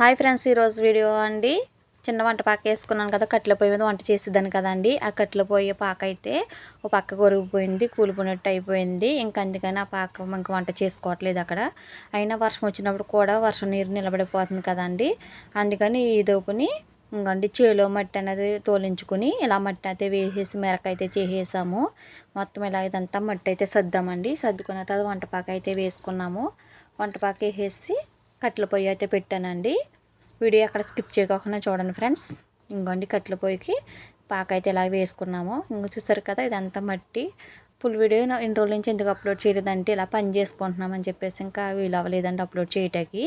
Hi friends ఈరోజు video అండి. చిన్న వంట పాక వేసుకున్నాను కదా కట్టెల పొయ్యి మీద వంట చేసేదాన్ని కదండి. ఆ కట్టెల పొయ్యి పాక అయితే ఓ పక్క కొరిగిపోయింది కూలిపోయినట్టు అయిపోయింది. ఇంకా అందుకని ఆ పాక ఇంకా వంట చేసుకోవట్లేదు అక్కడ. అయినా వర్షం వచ్చినప్పుడు కూడా వర్షం నీరు నిలబడిపోతుంది కదండి. అందుకని ఈ దోపుని ఇంకండి చేలో మట్టి అనేది తోలించుకుని ఇలా మట్టి అయితే వేసేసి మెరక అయితే చేసేసాము. మొత్తం ఇలా ఇదంతా మట్టి అయితే సర్దామండి. సర్దుకున్న తర్వాత వంటపాక అయితే వేసుకున్నాము. వంటపాక వేసేసి కట్టెల పొయ్యి అయితే పెట్టానండి. వీడియో అక్కడ స్కిప్ చేయకుండా చూడండి ఫ్రెండ్స్. ఇంకోండి కట్టెల పొయ్యికి పాక అయితే ఇలా వేసుకున్నాము. ఇంక చూసారు కదా ఇదంతా మట్టి. ఫుల్ వీడియో ఇన్ని రోజుల నుంచి ఎందుకు అప్లోడ్ చేయలేదంటే ఇలా పని చేసుకుంటున్నామని చెప్పేసి ఇంకా వీలు అవ్వలేదండి అప్లోడ్ చేయటానికి.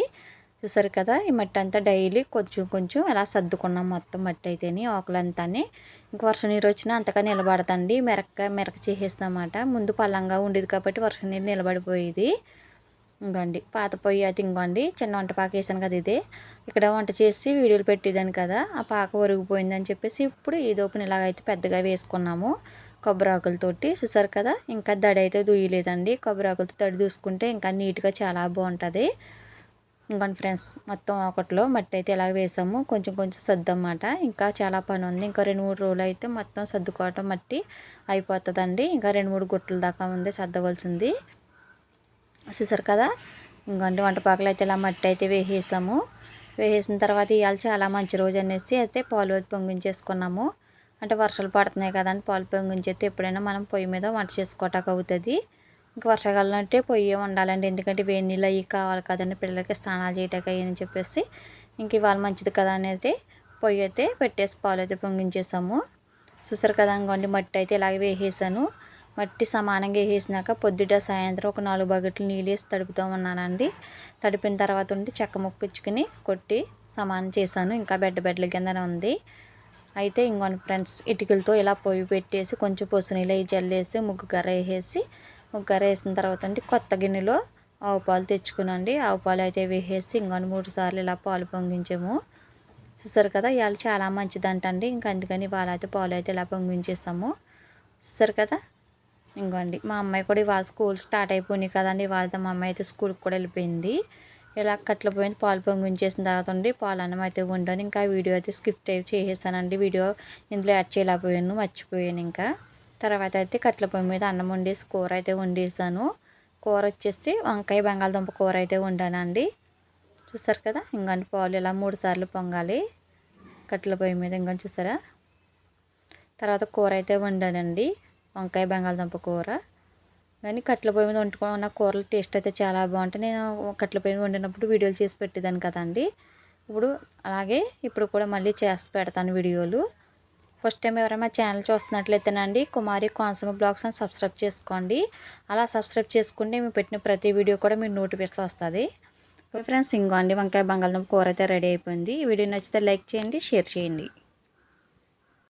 చూసారు కదా ఈ మట్టి అంతా డైలీ కొంచెం కొంచెం ఇలా సర్దుకున్నాం మొత్తం మట్టి అయితేని ఆకులంతా ఇంకా వర్షం నీరు వచ్చినా అంతగా నిలబడతండి మెరక మెరక చేసేస్తామన్నమాట ముందు పల్లంగా ఉండేది కాబట్టి వర్షం నీరు నిలబడిపోయేది. ఇంకోండి పాత పొయ్యి అయితే ఇంకోండి చిన్న వంట పాక వేసాను కదా ఇదే. ఇక్కడ వంట చేసి వీడియోలు పెట్టేదాన్ని కదా ఆ పాక ఒరిగిపోయిందని చెప్పేసి ఇప్పుడు ఈ దోపుని ఇలాగైతే పెద్దగా వేసుకున్నాము. కొబ్బరి ఆకులతోటి చూసారు కదా? ఇంకా దడి అయితే దుయ్యలేదండి కొబ్బరి ఆకులతో తడి దూసుకుంటే ఇంకా నీట్గా చాలా బాగుంటుంది. ఇంకోండి ఫ్రెండ్స్ మొత్తం ఒకటిలో మట్టి అయితే ఇలా వేసాము. కొంచెం కొంచెం సర్దన్నమాట ఇంకా చాలా పని ఉంది. ఇంకా రెండు మూడు రోజులు అయితే మొత్తం సర్దుకోవటం మట్టి అయిపోతుందండి. ఇంకా రెండు మూడు గుట్టల దాకా ఉంది సర్దవలసింది. చూసారు కదా? ఇంకంటే వంటపాకలు అయితే ఇలా మట్టి అయితే వేసేసాము. వేసేసిన తర్వాత ఇవాళ చాలా మంచి రోజు అనేసి అయితే పాలు పొంగించేసుకున్నాము. అంటే వర్షాలు పడుతున్నాయి కదండి పాలు పొంగించేస్తే ఎప్పుడైనా మనం పొయ్యి మీద వంట చేసుకోవటానికి అవుతుంది. ఇంకా వర్షాకాలం అంటే పొయ్యి ఉండాలండి ఎందుకంటే వేడి నీళ్ళు అవి కావాలి కదండి పిల్లలకి స్నానాలు చేయటానికి అని చెప్పేసి. ఇంక ఇవాళ మంచిది కదా అనేది పొయ్యి అయితే పెట్టేసి పాలు అయితే పొంగించేసాము. చూసారు కదా అనుకోండి మట్టి అయితే ఇలాగే వేసేసాను. మట్టి సమానంగా వేసినాక పొద్దుట సాయంత్రం ఒక నాలుగు బకెట్లు నీళ్ళు వేసి తడుపుతూ ఉన్నానండి తడిపిన తర్వాత ఉండి చెక్క ముక్కించుకుని కొట్టి సమానం చేశాను. ఇంకా బెడ్ బెడ్ల కిందనే ఉంది. అయితే ఇంకొన్ని ఫ్రెండ్స్ ఇటుకలతో ఇలా పొయ్యి పెట్టేసి కొంచెం పొసు నీళ్ళు జల్లేసి ముగ్గు కర్ర వేసేసి ముగ్గు కర్ర వేసిన తర్వాత అండి కొత్త గిన్నెలో ఆవు పాలు తెచ్చుకునండి ఆవు పాలు అయితే వేసేసి ఇంకొన్ని మూడు సార్లు ఇలా పాలు పొంగించాము. చూసారు కదా ఇవాళ చాలా మంచిదంటండి. ఇంకా అందుకని వాళ్ళైతే పాలు అయితే ఇలా పొంగించేసాము. చూసారు కదా ఇంకోండి మా అమ్మాయి కూడా ఇవాళ స్కూల్ స్టార్ట్ అయిపోయినాయి కదండి. వాళ్ళతో మా అమ్మాయి అయితే స్కూల్కి కూడా వెళ్ళిపోయింది. ఇలా కట్ల పోయింది పాలు పొంగించేసిన తర్వాత ఉండి పాలు అన్నం అయితే ఉండను ఇంకా వీడియో అయితే స్కిప్ చేసేసానండి. వీడియో ఇందులో యాడ్ చేయలేకపోయాను మర్చిపోయాను ఇంకా. తర్వాత అయితే కట్ల పొయ్యి మీద అన్నం వండేసి కూర అయితే వండేసాను. కూర వచ్చేసి వంకాయ బంగాళదుంప కూర అయితే వండానండి. చూసారు కదా ఇంకంటి పాలు ఇలా మూడు సార్లు పొంగాలి. కట్ల పొయ్యి మీద ఇంకా చూసారా? తర్వాత కూర అయితే వండానండి. వంకాయ బంగాళదుంప కూర. కానీ కట్టెల పొయ్యి మీద వండుకొని ఉన్న కూరలు టేస్ట్ అయితే చాలా బాగుంటాయి. నేను కట్టెల పొయ్యి మీద వండినప్పుడు వీడియోలు చేసి పెట్టేదాన్ని కదండి. ఇప్పుడు అలాగే ఇప్పుడు కూడా మళ్ళీ చేసి పెడతాను వీడియోలు. ఫస్ట్ టైం ఎవరైనా ఛానల్ చూస్తున్నట్లయితేనండి కుమారి కోనసీమ బ్లాగ్స్ అని సబ్స్క్రైబ్ చేసుకోండి. అలా సబ్స్క్రైబ్ చేసుకుంటే మేము పెట్టిన ప్రతి వీడియో కూడా మీకు నోటిఫికేషన్ వస్తుంది. ఫ్రెండ్స్ ఇంకో అండి వంకాయ బంగాళదుంప కూర అయితే రెడీ అయిపోయింది. వీడియో నచ్చితే లైక్ చేయండి షేర్ చేయండి.